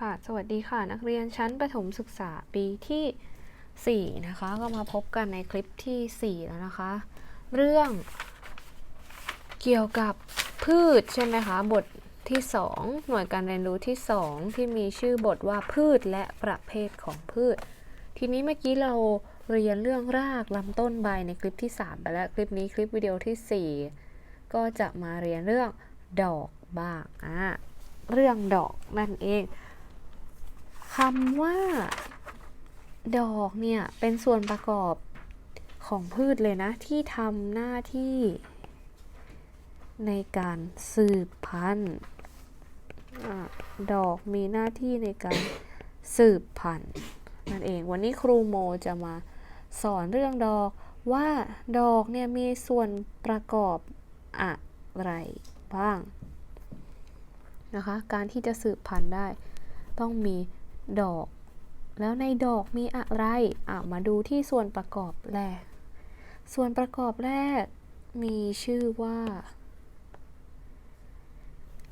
ค่ะ สวัสดีค่ะ นักเรียนชั้นประถมศึกษาปีที่ 4 นะคะ ก็มาพบกันในคลิปที่ 4 แล้วนะคะ เรื่องเกี่ยวกับพืชใช่ไหมคะ บทที่ 2 หน่วยการเรียนรู้ที่ 2 ที่มีชื่อบทว่าพืชและประเภทของพืช ทีนี้เมื่อกี้เราเรียนเรื่องรากลำต้นใบในคลิปที่ 3 ไปแล้ว คลิปนี้คลิปวิดีโอที่ 4 ก็จะมาเรียนเรื่องดอกบ้างอะเรื่องดอกนั่นเอง คำว่า ดอกเนี่ย เป็นส่วนประกอบของพืชเลยนะ ที่ทำหน้าที่ ในการสืบพันธุ์ดอกมีหน้าที่ในการสืบพันธุ์นั่นเอง วันนี้ครูโมจะมาสอนเรื่องดอกว่าดอกเนี่ยมีส่วนประกอบอะไรบ้างนะคะ การที่จะสืบพันธุ์ได้ต้องมี ดอก แล้วในดอกมีอะไรอะมาดูที่ส่วนประกอบแรก ส่วนประกอบแรกมีชื่อว่า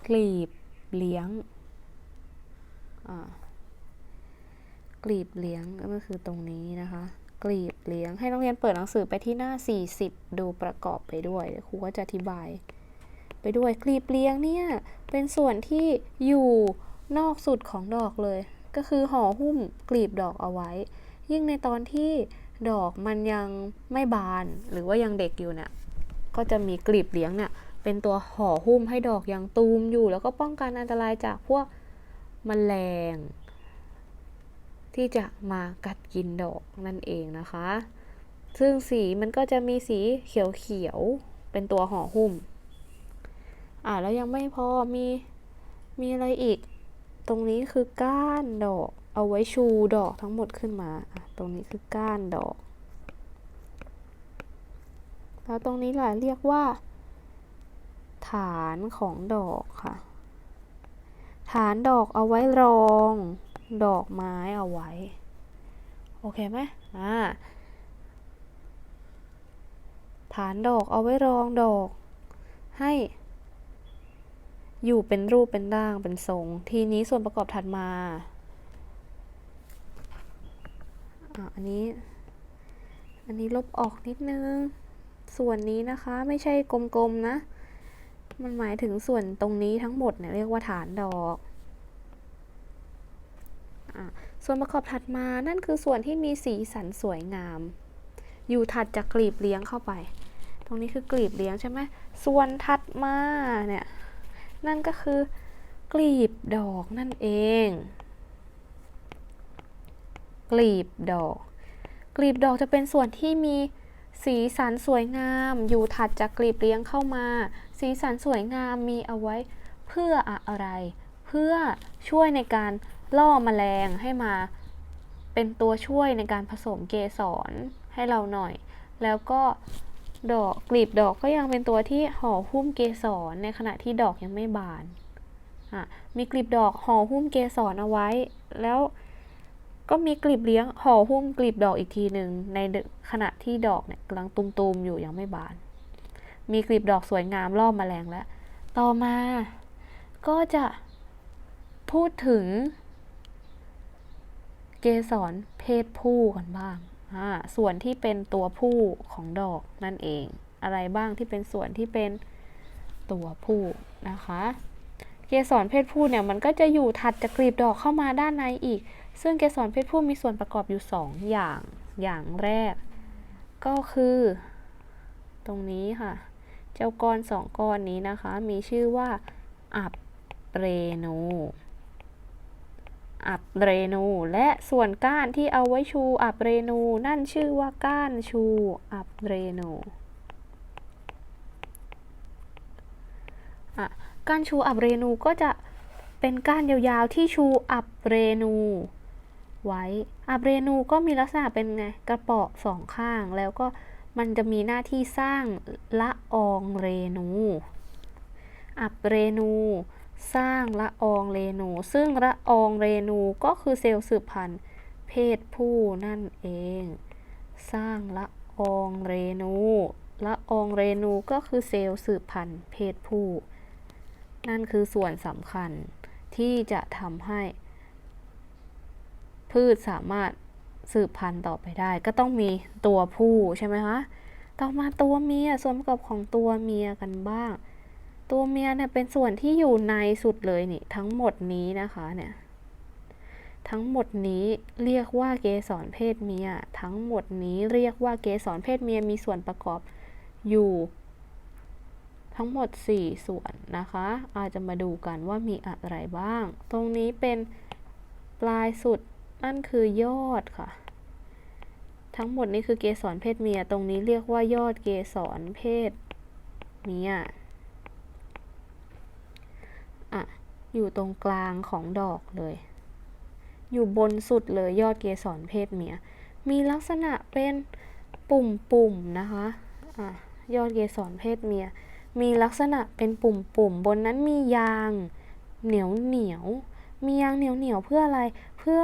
กลีบเลี้ยงกลีบเลี้ยงก็คือตรงนี้นะคะ กลีบเลี้ยงให้นักเรียนเปิดหนังสือไปที่หน้า 40 ดูประกอบไปด้วยครูก็จะอธิบาย ไปด้วยกลีบเลี้ยงเนี่ยเป็นส่วนที่อยู่นอกสุดของดอกเลย ก็คือห่อหุ้มกลีบดอกเอาไว้ ยิ่งในตอนที่ดอกมันยังไม่บานหรือว่ายังเด็กอยู่เนี่ยก็จะมีกลีบเลี้ยงเนี่ยเป็นตัวห่อหุ้มให้ดอกยังตูมอยู่ แล้วก็ป้องกันอันตรายจากพวกมแมลง ที่จะมากัดกินดอกนั่นเองนะคะ ซึ่งสีมันก็จะมีสีเขียวๆเป็นตัวห่อหุ้มอ่าแล้วยังไม่พอมีมีอะไรอีก ตรงนี้คือก้านดอก เอาไว้ชูดอกทั้งหมดขึ้นมา ตรงนี้คือก้านดอก แล้วตรงนี้ล่ะเรียกว่า ฐานของดอกค่ะ ฐานดอกเอาไว้รองดอกไม้เอาไว้ โอเคไหมอ่า ฐานดอกเอาไว้รองดอกให้ อยู่เป็นรูปเป็นร่างเป็นทรง ทีนี้ส่วนประกอบถัดมาอะอันนี้ อันนี้ลบออกนิดนึง ส่วนนี้นะคะไม่ใช่กลมๆนะ มันหมายถึงส่วนตรงนี้ทั้งหมดเนี่ยเรียกว่าฐานดอกอะส่วนประกอบถัดมานั่นคือส่วนที่มีสีสันสวยงาม อยู่ถัดจากกลีบเลี้ยงเข้าไป ตรงนี้คือกลีบเลี้ยงใช่ไหมส่วนถัดมาเนี่ย นั่นก็คือกลีบดอกนั่นเอง กลีบดอก กลีบดอกจะเป็นส่วนที่มีสีสันสวยงาม อยู่ถัดจากกลีบเลี้ยงเข้ามา สีสันสวยงามมีเอาไว้เพื่ออะไร เพื่อช่วยในการล่อมแมลงให้มา เป็นตัวช่วยในการผสมเกสรให้เราหน่อย แล้วก็ ดอกกลีบดอกก็ยังเป็นตัวที่ห่อหุ้มเกสรในขณะที่ดอกยังไม่บานมีกลีบดอกห่อหุ้มเกสรเอาไว้ แล้วก็มีกลีบเลี้ยงห่อหุ้มกลีบดอกอีกทีหนึ่งในขณะที่ดอกเนี่ยกำลังตุมๆอยู่ยังไม่บาน มีกลีบดอกสวยงามล่อมแมลงแล้ว ต่อมาก็จะพูดถึงเกสรเพศผู้กันบ้าง ส่วนที่เป็นตัวผู้ของดอกนั่นเอง อะไรบ้างที่เป็นส่วนที่เป็นตัวผู้นะคะ เกสรเพศผู้เนี่ยมันก็จะอยู่ถัดจากกลีบดอกเข้ามาด้านในอีก ซึ่งเกสรเพศผู้มีส่วนประกอบอยู่ 2 อย่าง อย่างแรก ก็คือ ตรงนี้ค่ะ เจ้าก้อนสองก้อนนี้นะคะ มีชื่อว่าอับเรโน อับเรนู และส่วนก้านที่เอาไว้ชูอับเรนู นั่นชื่อว่าก้านชูอับเรนูอะก้านชูอับเรนูก็จะเป็นก้านยาวๆที่ชูอับเรนู ไว้อับเรนูก็มีลักษณะเป็นไงกระเปาะสองข้างแล้วก็มันจะมีหน้าที่สร้างละอองเรนู อับเรนู สร้างละอองเรนู ซึ่งละอองเรนูก็คือเซลล์สืบพันธุ์เพศผู้นั่นเอง สร้างละอองเรนูละอองเรนูก็คือเซลล์สืบพันธุ์เพศผู้ นั่นคือส่วนสำคัญที่จะทำให้ พืชสามารถสืบพันธุ์ต่อไปได้ ก็ต้องมีตัวผู้ใช่ไหมคะ ต่อมาตัวเมียส่วนประกอบของตัวเมียกันบ้าง ตัวเมียเนี่ยเป็นส่วนที่อยู่ในสุดเลยนี่ ทั้งหมดนี้นะคะเนี่ยทั้งหมดนี้เรียกว่าเกสรเพศเมีย ทั้งหมดนี้เรียกว่าเกสรเพศเมียมีส่วนประกอบอยู่ ทั้งหมด 4 ส่วนนะคะ อาจจะมาดูกันว่ามีอะไรบ้าง ตรงนี้เป็นปลายสุดนั่นคือยอดค่ะ ทั้งหมดนี้คือเกสรเพศเมีย ตรงนี้เรียกว่ายอดเกสรเพศเมีย อะ อยู่ตรงกลางของดอกเลย อยู่บนสุดเลยยอดเกสรเพศเมีย มีลักษณะเป็นปุ่มๆนะคะ อะ ยอดเกสรเพศเมีย มีลักษณะเป็นปุ่มๆบนนั้นมียาง เหนียวเหนียวมียางเหนียวเหนียวเพื่ออะไร เพื่อ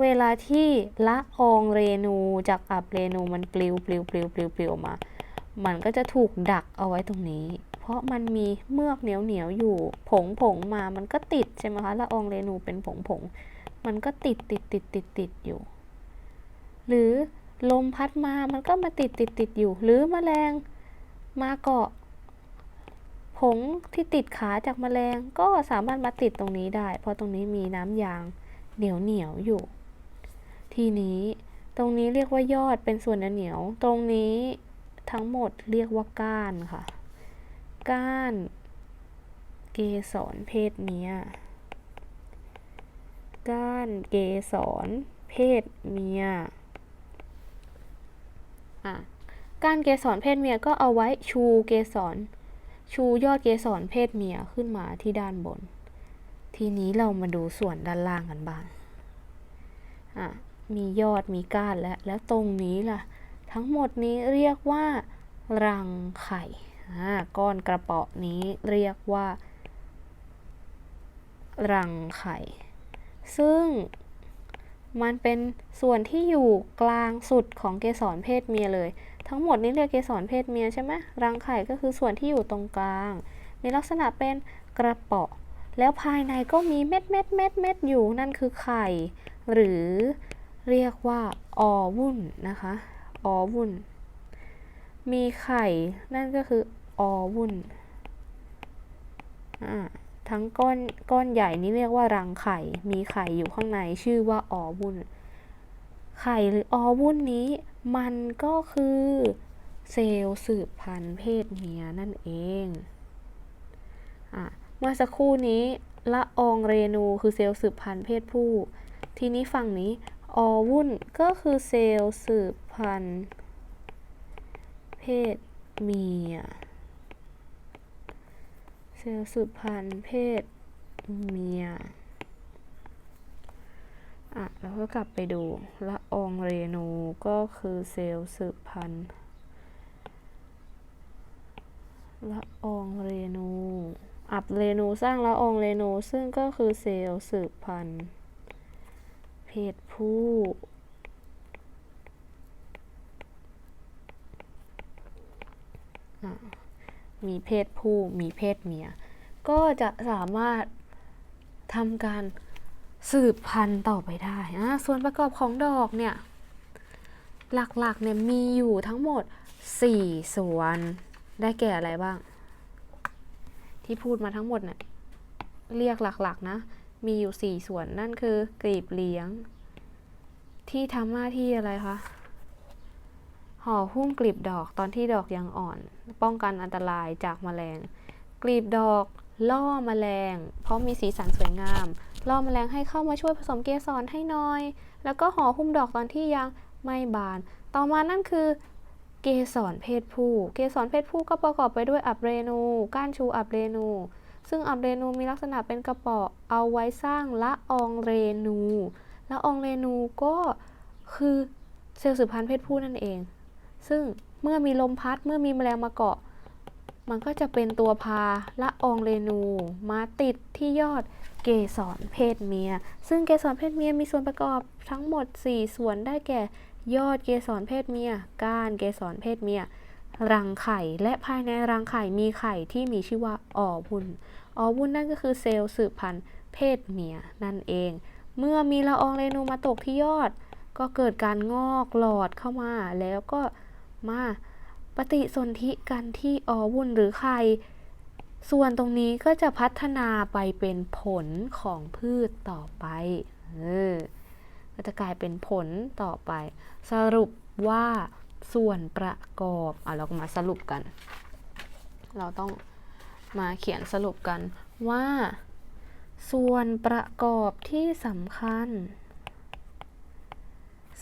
เวลาที่ละอองเรนูจากอับเรนูมันปลิวปลิวปลิวปลิวปลิวมา มันก็จะถูกดักเอาไว้ตรงนี้ เพราะมันมีเมือกเหนียวเหนียวๆอยู่ผงผงมามันก็ติดใช่ไหมคะละอองเรนูเป็นผงผงมันก็ติดติดติดติดติดอยู่ หรือลมพัดมามันก็มาติดติดติดอยู่ หรือแมลงมาเกาะ ผงที่ติดขาจากแมลงก็สามารถมาติดตรงนี้ได้ เพราะตรงนี้มีน้ำยางเหนียวเหนียวอยู่ ทีนี้ตรงนี้เรียกว่ายอดเป็นส่วนเหนียว ตรงนี้ทั้งหมดเรียกว่าก้านค่ะ ก้าน เกสรเพศเมีย ก้านเกสรเพศเมีย อะ ก้านเกสรเพศเมียก็เอาไว้ชูเกสร ชูยอดเกสรเพศเมียขึ้นมาที่ด้านบน ทีนี้เรามาดูส่วนด้านล่างกันบ้าง อะ มียอดมีก้านแล้ว แล้วตรงนี้ล่ะ ทั้งหมดนี้เรียกว่า รังไข่ ก้อนกระเปาะนี้เรียกว่า รังไข่ ซึ่งมันเป็นส่วนที่อยู่กลางสุดของเกสรเพศเมียเลย ทั้งหมดนี้เรียกเกสรเพศเมียใช่ไหมรังไข่ก็คือส่วนที่อยู่ตรงกลาง มีลักษณะเป็นกระเปาะ แล้วภายในก็มีเม็ดเม็ดเม็ดเม็ดอยู่นั่นคือไข่ หรือเรียกว่าออวุ่นนะคะออวุ่น มีไข่นั่นก็คือ ออวุ่นทั้งก้อนก้อนใหญ่นี้เรียกว่ารังไข่ มีไข่อยู่ข้างในชื่อว่าออวุ่น ไข่หรือออวุ่นนี้ มันก็คือเซลล์สืบพันธุ์เพศเมียนั่นเองอเมื่อสักครู่นี้ละอองเรนูคือเซลล์สืบพันธุ์เพศผู้ ทีนี้ฝั่งนี้ออวุ่นก็คือเซลล์สืบพันธุ์เพศเมีย เซลล์สืบพันธุ์เพศเมีย อะ แล้วก็กลับไปดูละอองเรนูก็คือเซลล์สืบพันธุ์ละอองเรนูอับเรนูสร้างละอองเรนูซึ่งก็คือเซลล์สืบพันธุ์เพศผู้อะ มีเพศผู้ มีเพศเมีย ก็จะสามารถทำการสืบพันธุ์ต่อไปได้นะส่วนประกอบของดอกเนี่ย หลักๆเนี่ยมีอยู่ทั้งหมด 4 ส่วน ได้แก่อะไรบ้าง ที่พูดมาทั้งหมดเนี่ยเรียกหลักๆนะ มีอยู่ 4 ส่วนนั่นคือกลีบเลี้ยง ที่ทำหน้าที่อะไรคะ ห่อหุ้มกลีบดอกตอนที่ดอกยังอ่อน ป้องกันอันตรายจากแมลง กลีบดอก ล่อแมลง เพราะมีสีสันสวยงาม ล่อแมลงให้เข้ามาช่วยผสมเกสรให้หน่อย แล้วก็ห่อหุ้มดอกตอนที่ยังไม่บาน ต่อมานั่นคือ เกสรเพศผู้ เกสรเพศผู้ก็ประกอบไปด้วยอับเรนู ก้านชูอับเรนู ซึ่งอับเรนูมีลักษณะเป็นกระป๋อเอาไว้สร้างละอองเรนูละอองเรนูก็คือเซลล์สืบพันธุ์เพศผู้นั่นเอง ซึ่งเมื่อมีลมพัดเมื่อมีแมลงมาเกาะ มันก็จะเป็นตัวพาละอองเรนูมาติดที่ยอดเกสรเพศเมีย ซึ่งเกสรเพศเมียมีส่วนประกอบทั้งหมด 4 ส่วนได้แก่ ยอดเกสรเพศเมีย ก้านเกสรเพศเมีย รังไข่ และภายในรังไข่มีไข่ที่มีชื่อว่าออวุนออวุนนั่นก็คือเซลล์สืบพันธุ์เพศเมียนั่นเอง เมื่อมีละอองเรนูมาตกที่ยอด ก็เกิดการงอกหลอดเข้ามาแล้วก็ มา ปฏิสนธิกันที่อวุ้นหรือไข่ส่วนตรงนี้ก็จะพัฒนาไปเป็นผลของพืชต่อไปเออก็จะกลายเป็นผลต่อไป สรุปว่าส่วนประกอบเอะเราก็มาสรุปกัน เราต้องมาเขียนสรุปกันว่า ส่วนประกอบที่สำคัญ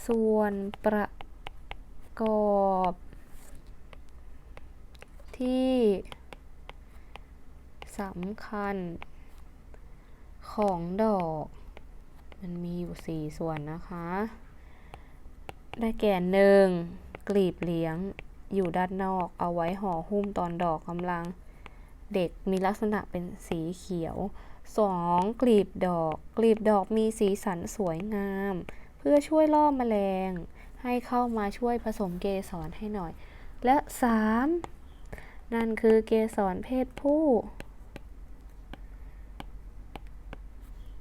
ส่วนประ กอบ ที่สำคัญ ของดอก มันมีอยู่ 4 ส่วนนะคะ ได้แก่หนึ่งกลีบเลี้ยงอยู่ด้านนอกเอาไว้ห่อหุ้มตอนดอกกำลังเด็กมีลักษณะเป็นสีเขียว 2. กลีบดอก กลีบดอกมีสีสันสวยงาม เพื่อช่วยล่อแมลง ให้เข้ามาช่วยผสมเกสรให้หน่อย และ 3. นั่นคือเกสรเพศผู้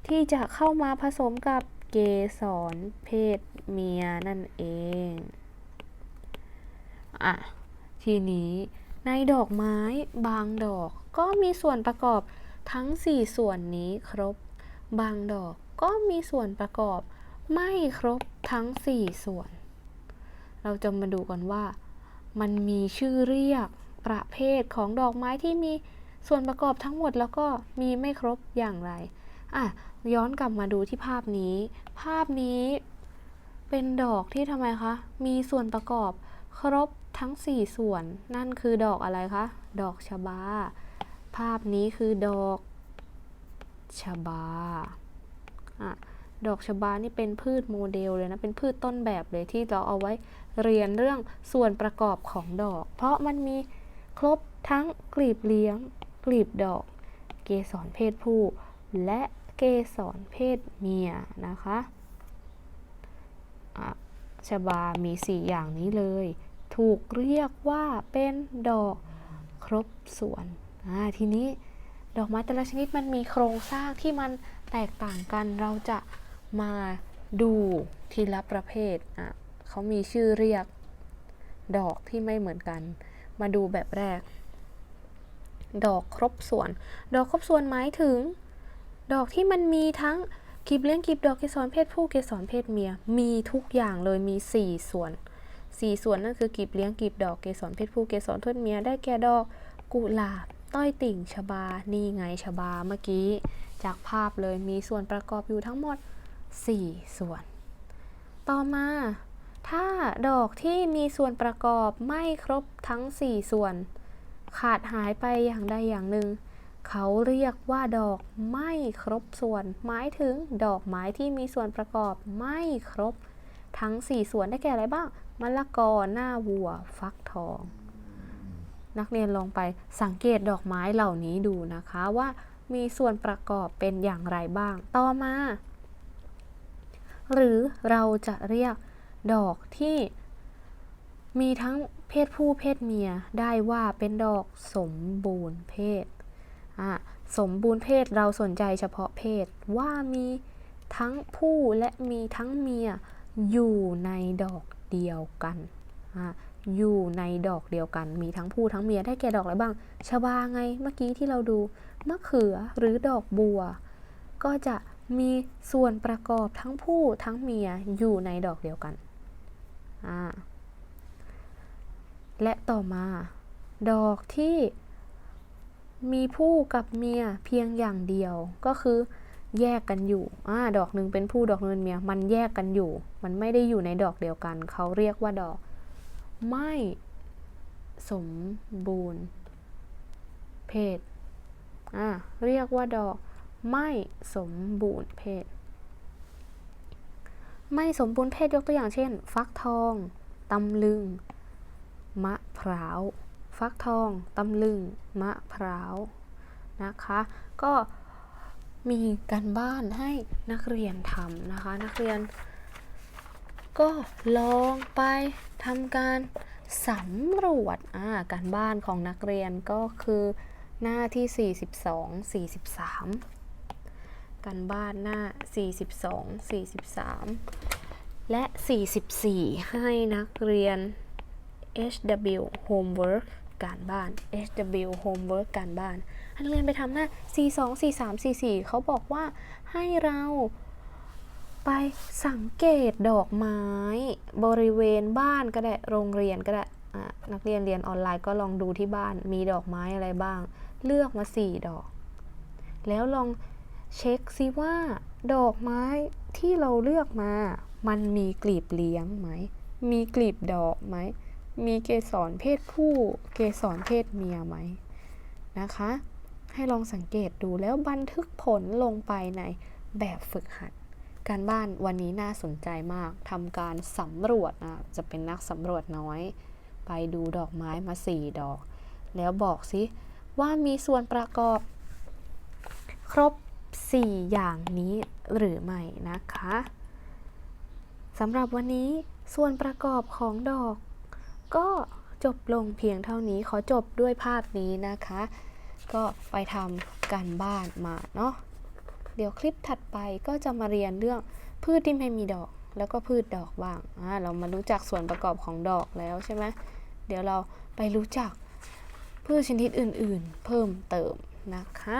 ที่จะเข้ามาผสมกับเกสรเพศเมียนั่นเอง อะ ทีนี้ในดอกไม้บางดอกก็มีส่วนประกอบทั้ง 4 ส่วนนี้ครบ บางดอกก็มีส่วนประกอบไม่ครบทั้ง 4 ส่วน เราจะมาดูกันว่า มันมีชื่อเรียกประเภทของดอกไม้ที่มีส่วนประกอบทั้งหมดแล้วก็มีไม่ครบอย่างไรอะย้อนกลับมาดูที่ภาพนี้ ภาพนี้เป็นดอกที่ทำไมคะ มีส่วนประกอบครบทั้ง 4 ส่วน นั่นคือดอกอะไรคะ ดอกชบา ภาพนี้คือดอกชบาอะดอกชบานี่เป็นพืชโมเดลเลยนะ เป็นพืชต้นแบบเลยที่เราเอาไว้ เรียนเรื่องส่วนประกอบของดอก เพราะมันมีครบทั้งกลีบเลี้ยง กลีบดอก เกสรเพศผู้ และเกสรเพศเมียนะคะอะชบามี 4 อย่างนี้เลย ถูกเรียกว่าเป็นดอกครบส่วนอ่าทีนี้ดอกไม้แต่ละชนิดมันมีโครงสร้างที่มันแตกต่างกัน เราจะมาดูทีละประเภทอะ เขามีชื่อเรียกดอกที่ไม่เหมือนกัน มาดูแบบแรก ดอกครบส่วน ดอกครบส่วนหมายถึง ดอกที่มันมีทั้งกลีบเลี้ยงกลีบดอกเกสรเพศผู้เกสรเพศเมีย มีทุกอย่างเลยมี 4 ส่วน 4 ส่วนนั่นคือกลีบเลี้ยงกลีบดอกเกสรเพศผู้เกสรเพศเมียได้แก่ดอกกุหลาบ ต้อยติ่งชบา นี่ไงชบาเมื่อกี้ จากภาพเลยมีส่วนประกอบอยู่ทั้งหมด 4 ส่วน ต่อมา ถ้าดอกที่มีส่วนประกอบไม่ครบทั้ง 4 ส่วน ขาดหายไปอย่างใดอย่างหนึ่ง เขาเรียกว่าดอกไม่ครบส่วน หมายถึงดอกไม้ที่มีส่วนประกอบไม่ครบ ทั้ง 4 ส่วนได้แก่อะไรบ้างมะละกอหน้าวัว ฟักทอง นักเรียนลองไปสังเกตดอกไม้เหล่านี้ดูนะคะว่ามีส่วนประกอบเป็นอย่างไรบ้าง ต่อมา หรือเราจะเรียก ดอกที่มีทั้งเพศผู้เพศเมียได้ว่าเป็นดอกสมบูรณ์เพศอะสมบูรณ์เพศเราสนใจเฉพาะเพศว่ามีทั้งผู้และมีทั้งเมียอยู่ในดอกเดียวกัน อยู่ในดอกเดียวกัน มีทั้งผู้ทั้งเมียได้แก่ดอกอะไรบ้าง ชบาไงเมื่อกี้ที่เราดู มะเขือหรือดอกบัว ก็จะมีส่วนประกอบทั้งผู้ทั้งเมียอยู่ในดอกเดียวกัน และต่อมา ดอกที่มีผู้กับเมียเพียงอย่างเดียวก็คือแยกกันอยู่อ่าดอกหนึ่งเป็นผู้ดอกหนึ่งเป็นเมีย มันแยกกันอยู่ มันไม่ได้อยู่ในดอกเดียวกัน เขาเรียกว่าดอก ไม่สมบูรณ์ เพศอ่าเรียกว่าดอก ไม่สมบูรณ์เพศ ไม่สมบูรณ์เพศยกตัวอย่างเช่น ฟักทองตำลึง มะพร้าว ฟักทองตำลึง มะพร้าว นะคะ ก็มีการบ้านให้นักเรียนทำนะคะ นักเรียน ก็ลองไปทำการสำรวจอ่าการบ้านของนักเรียนก็คือหน้าที่ 42 43 กันบ้านหน้า 42 43 และ 44 ให้นักเรียน HW homework การบ้าน HW homework การบ้านให้นักเรียนไปทำหน้า 42 43 44 เขาบอกว่าให้เราไปสังเกตดอกไม้ บริเวณบ้านก็ได้โรงเรียนก็ได้นักเรียนเรียนออนไลน์ก็ลองดูที่บ้านมีดอกไม้อะไรบ้าง เลือกมา 4 ดอก แล้วลอง เช็คซิว่า ดอกไม้ที่เราเลือกมา มันมีกลีบเลี้ยงไหม มีกลีบดอกไหม มีเกสรเพศผู้ เกสรเพศเมียไหมนะคะ ให้ลองสังเกตดูแล้วบันทึกผลลงไปในแบบฝึกหัด การบ้านวันนี้น่าสนใจมากทำการสำรวจนะ จะเป็นนักสำรวจน้อย ไปดูดอกไม้มา4ดอก แล้วบอกสิว่ามีส่วนประกอบ ครบ 4 อย่างนี้หรือไม่นะคะสำหรับวันนี้ส่วนประกอบของดอก ก็จบลงเพียงเท่านี้ขอจบด้วยภาพนี้นะคะ ก็ไปทำการบ้านมาเนาะเดี๋ยวคลิปถัดไปก็จะมาเรียนเรื่องพืชที่ไม่มีดอก แล้วก็พืชดอกบ้างอ่าเรามารู้จักส่วนประกอบของดอกแล้วใช่ไหมเดี๋ยวเราไปรู้จักพืชชนิดอื่น ๆ เพิ่มเติมนะคะ